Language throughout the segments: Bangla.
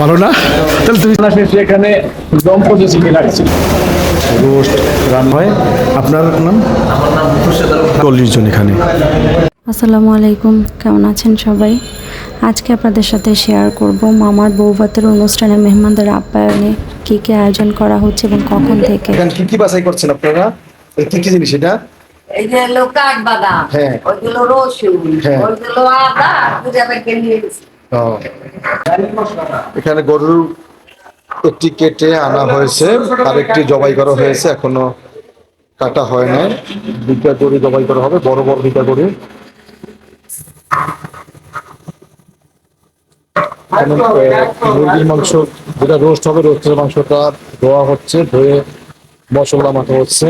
ভালো না? তাহলে তুমি এখানে রোস্ট রান্না হয়। আপনার নাম? চল্লিশ জন এখানে। আসসালামু আলাইকুম কেমন আছেন সবাই? আজকে আপনাদের সাথে শেয়ার করব মামার বৌভাতের অনুষ্ঠানে মেহমানদের আপ্যায়নে কী কী আয়োজন করা হচ্ছে এবং কখন থেকে। এখানে কি কি বাছাই করছেন আপনারা? এই কি কি জিনিস এটা? এই যে হলো কাঠবাদাম হ্যাঁ। ওইগুলো রসুন হ্যাঁ। ওইগুলো আদা পূজা নিয়ে গেছি। এখানে গরুর একটি কেটে আনা হয়েছে আর একটি জবাই করা হয়েছে, এখনও কাটা হয় না দুইটা গরু জবাই করা হবে, বড় বড় দুইটা গরু। মুরগির মাংস, যেটা রোস্ট হবে রোস্টের মাংসটা ধোয়া হচ্ছে, ধুয়ে মশলা মাখা হচ্ছে।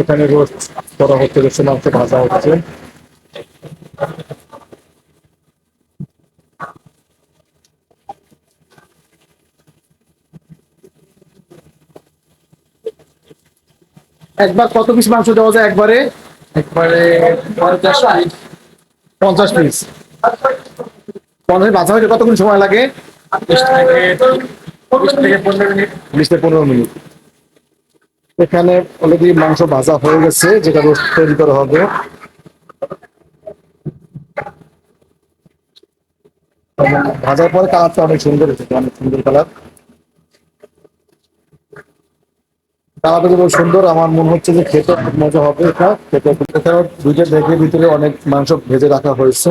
এখানে রোস্ট করা হচ্ছে রোস্টের মাংস ভাজা হচ্ছে। একবার কত পিস মাংস দেওয়া যায় একবারে? একবারে পঞ্চাশ পিস পঞ্চাশ পিস পঞ্চাশ ভাজা হইতে কতক্ষণ সময় লাগে? বিশ থেকে পনেরো মিনিট। বিশ থেকে পনেরো মিনিট। এখানে অলরেডি মাংস ভাজা হয়ে গেছে, যেটা রোস্ট তৈরি করা হবে। ভাজার পরে কালারটা অনেক সুন্দর এসেছে অনেক সুন্দর কালার। কালারটা খুব সুন্দর, আমার মনে হচ্ছে যে খেতে খুব মজা হবে এটা। খেতে এছাড়াও দুইটা ব্যাগের ভিতরে অনেক মাংস ভেজে রাখা হয়েছে।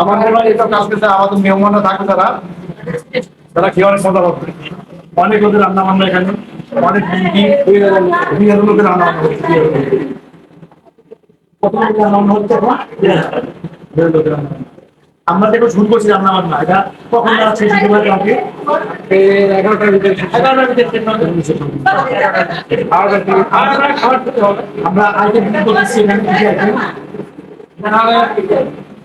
আমার মনে হয় এটা কাজ করতে আমাদের মেহমানরা থাকে তারা। তারা খেয়ে অনেক মজা পাবে অনেক ওদের রান্না বান্না এখানে। অনেক লোকের রান্না বান্না। আমরা দেখো শুরু করছি রান্না বান্না। এটা কখন যাচ্ছে সেটা আগে। এগারোটার ভিতরে এগারোটার ভিতরে। আমরা আগে করতেছি এখানে?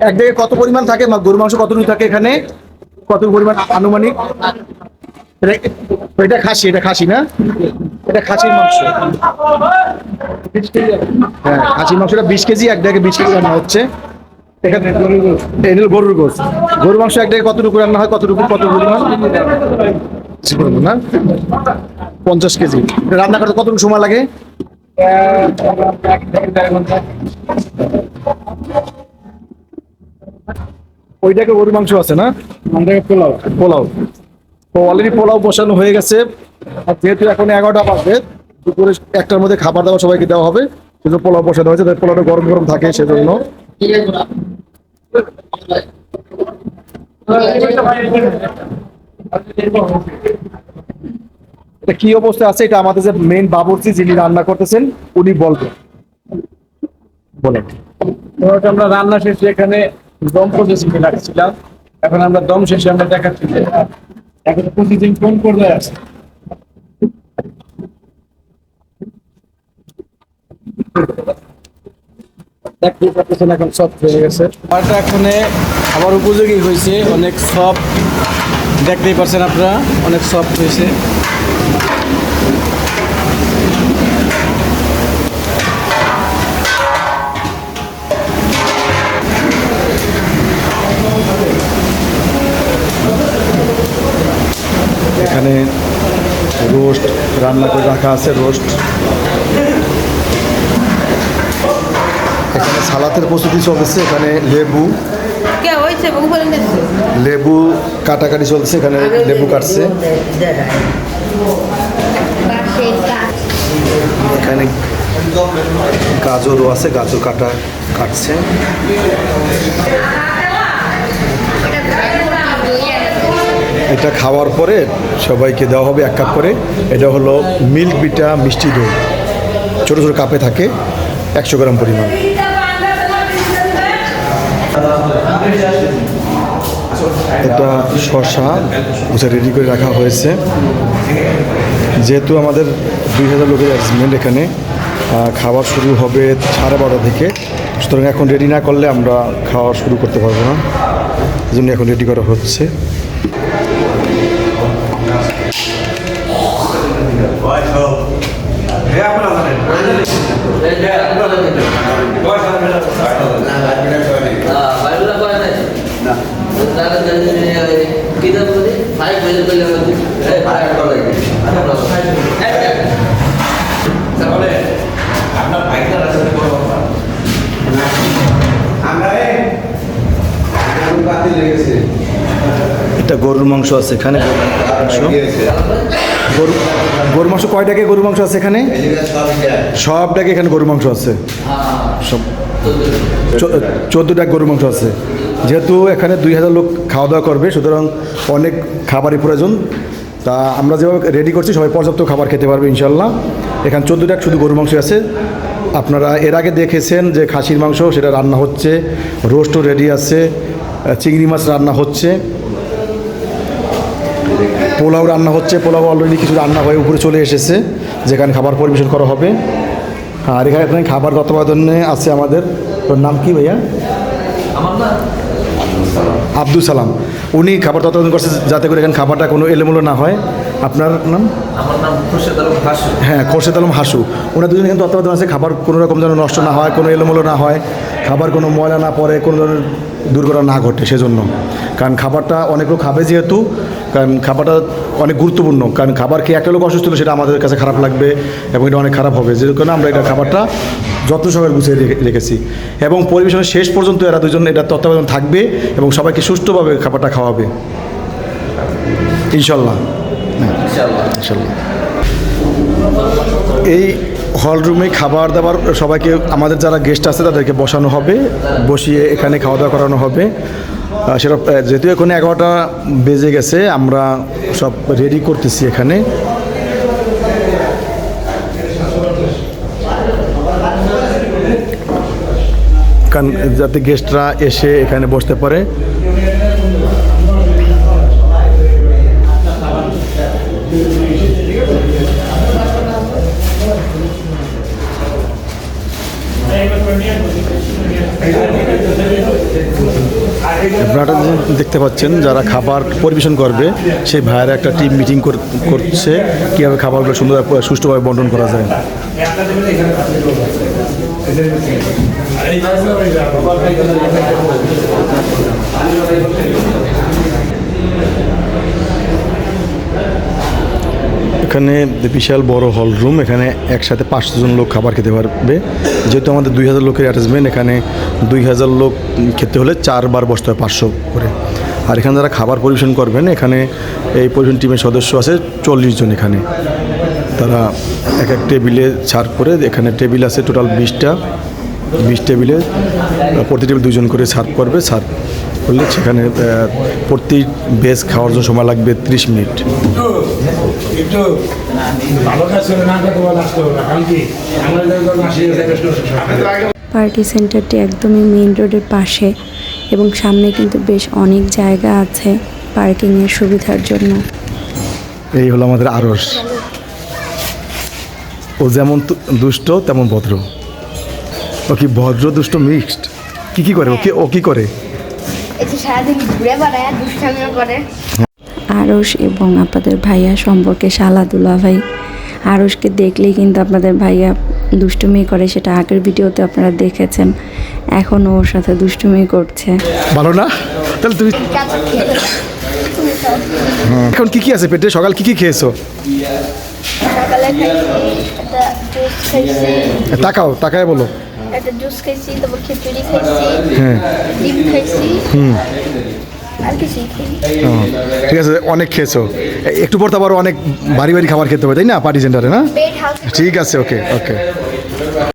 এক জায়গায় কত পরিমাণ থাকে? গরুর মাংস কতটুকু থাকে এখানে? কত পরিমাণ আনুমানিক? এটা- খাসি, এটা খাসি না? এটা খাসির মাংস। হ্যাঁ খাসির মাংসটা বিশ কেজি, এক জায়গায় বিশ কেজি রান্না হচ্ছে। এখানে গরুর গোস গরুর মাংস এক জায়গায় কতটুকু রান্না হয়, কতটুকু, কত পরিমাণ? না। পঞ্চাশ কেজি। রান্না করতে কতটুকু সময় লাগে? ওইটাকে গরুর মাংস আছে না? পোলাও। পোলাও। তো অলরেডি পোলাও বসানো হয়ে গেছে। আর যেহেতু এখন এগারোটা বাজে দুপুরে একটার মধ্যে খাবার দাবার সবাইকে দেওয়া হবে। সেজন্য পোলাও বসানো হয়েছে। তাই পোলাওটা গরম গরম থাকে সেজন্য। এটা কি অবস্থা আছে? এটা আমাদের যে মেন বাবুর্চি যিনি রান্না করতেছেন উনি বলবেন। বলেন। আমরা রান্না শেষে এখানে দম প্রসেসিং রাখছিলাম। এখন আমরা দম শেষে আমরা দেখাচ্ছি যে এখন প্রসেসিং কোন পর্যায়ে আছে? পাচ্ছেন এখন সব হয়ে গেছে। খাবারটা এখানে আবার উপযোগী হয়েছে। অনেক সফট দেখতেই পাচ্ছেন আপনারা, অনেক সফট হয়েছে। রান্না করে রাখা আছে রোস্ট এখানে সালাতের প্রস্তুতি চলতেছে এখানে লেবু। লেবু কাটাকাটি চলছে এখানে লেবু কাটছে। এখানে গাজরও আছে গাজর কাটা কাটছে। এটা খাওয়ার পরে সবাইকে দেওয়া হবে এক কাপ করে। এটা হলো মিল্ক বিটা মিষ্টি দই। ছোটো ছোটো কাপে থাকে, একশো গ্রাম পরিমাণ। এটা শশা ওটা রেডি করে রাখা হয়েছে। যেহেতু আমাদের দুই হাজার লোকের অ্যারেঞ্জমেন্ট এখানে খাবার শুরু হবে সাড়ে বারোটা থেকে। সুতরাং এখন রেডি না করলে আমরা খাওয়া শুরু করতে পারব না। এই জন্য এখন রেডি করা হচ্ছে। আমরা এই বাতি লেগেছে এটা গরুর মাংস আছে এখানে। মাংস গরু, গরুর মাংস কয়টাকে গরুর মাংস আছে এখানে? সবটাকে এখানে গরুর মাংস আছে। সব চোদ্দোটা গরুর মাংস আছে। যেহেতু এখানে দুই হাজার লোক খাওয়া দাওয়া করবে, সুতরাং অনেক খাবারই প্রয়োজন। তা আমরা যেভাবে রেডি করছি, সবাই পর্যাপ্ত খাবার খেতে পারবে ইনশাল্লাহ এখানে চোদ্দোটা শুধু গরুর মাংস আছে। আপনারা এর আগে দেখেছেন যে খাসির মাংস, সেটা রান্না হচ্ছে। রোস্টও রেডি আছে। চিংড়ি মাছ রান্না হচ্ছে। পোলাও রান্না হচ্ছে, পোলাও অলরেডি কিছু রান্না হয়ে উপরে চলে এসেছে, যেখানে খাবার পরিবেশন করা হবে। আর এখানে খাবার তত্ত্বাবধানে আছে আমাদের তোর নাম কি ভাইয়া? আব্দুল সালাম। উনি খাবার তত্ত্বাবধান করছে যাতে করে এখানে খাবারটা কোনো এলোমেলো না হয়। আপনার নাম? আমার নাম খুরশেদ আলম হাসু। হ্যাঁ খোরশেদ আলম হাসু। ওনার দুজন কিন্তু তত্ত্বাবধান আছে খাবার কোনো রকম যেন নষ্ট না হয় কোনো এলোমেলো না হয় খাবার কোনো ময়লা না পড়ে কোনো ধরনের দুর্ঘটনা না ঘটে সেজন্য। কারণ খাবারটা অনেক লোক খাবে যেহেতু কারণ খাবারটা অনেক গুরুত্বপূর্ণ। কারণ খাবার খেয়ে একটা লোক অসুস্থ হলে সেটা আমাদের কাছে খারাপ লাগবে এবং এটা অনেক খারাপ হবে। যে কারণে আমরা এটা খাবারটা যত্ন সহকারে গুছিয়ে রেখে- রেখেছি। এবং পরিবেশনের শেষ পর্যন্ত এরা দুজন এটা তত্ত্বাবধান থাকবে এবং সবাইকে সুষ্ঠুভাবে খাবারটা খাওয়াবে। ইনশাল্লাহ। এই হল রুমে খাবার দাবার সবাইকে, আমাদের যারা গেস্ট আছে, তাদেরকে বসানো হবে। বসিয়ে এখানে খাওয়া দাওয়া করানো হবে। সেটা যেহেতু এখন এগারোটা বেজে গেছে, আমরা সব রেডি করতেছি এখানে। যাতে গেস্টরা এসে এখানে বসতে পারে। আপনারা দেখতে পাচ্ছেন যারা খাবার পরিবেশন করবে, সেই ভাইয়েরা একটা টিম মিটিং করছে, কীভাবে খাবারগুলো সুন্দর, সুষ্ঠুভাবে বন্টন করা যায়। এখানে বিশাল বড় হল রুম এখানে একসাথে পাঁচশো জন লোক খাবার খেতে পারবে। যেহেতু আমাদের দুই হাজার লোকের অ্যারেঞ্জমেন্ট এখানে দুই হাজার লোক খেতে হলে চারবার বসতে হয় পাঁচশো করে। আর এখানে যারা খাবার পরিবেশন করবেন, এখানে এই পরিবেশন টিমের সদস্য আছে চল্লিশ জন এখানে। তারা এক এক টেবিলে ছাড় করে, এখানে টেবিল আছে টোটাল বিশটা। বিশ টেবিলে প্রতি টেবিল দুজন করে সার্ভ করবে। সার্ভ করলে সেখানে প্রতি বেস খাওয়ার জন্য সময় লাগবে ত্রিশ মিনিট। একটু ভালো কাজ করে না আসতে হবে না কারণ কি? আমরা পার্টি সেন্টারটি একদমই মেইন রোডের পাশে এবং সামনে কিন্তু বেশ অনেক জায়গা আছে পার্কিংয়ের সুবিধার জন্য। এই হলো আমাদের আরস। ও যেমন দুষ্ট তেমন ভদ্র। ও কি ভদ্র দুষ্ট মিক্সড? কি কি করে? ও কি ও কি করে? এই যে সারাদিন ঘুরে বেড়ায় দুষ্টামিও করে। আরস এবং আপনাদের ভাইয়া সম্পর্কে শালাদুলা ভাই। আরসকে দেখলেই কিন্তু আপনাদের ভাইয়া দুষ্টুমি করে সেটা আগের ভিডিওতে আপনারা দেখেছেন। এখন ওর সাথে দুষ্টুমি করছে। ভালো না? তাহলে তুমি এখন কি কি আছে পেটে? সকাল কি কি খেয়েছো? তাকাও তাকায় বলো। একটা জুস খাইছি তারপর খিচুড়ি খাইছি হ্যাঁ। ডিম খাইছি। ঠিক আছে অনেক খেয়েছো। একটু পর তো আবার অনেক বাড়ি বাড়ি খাবার খেতে হবে তাই না? পার্টি সেন্টারে না? ঠিক আছে ওকে ওকে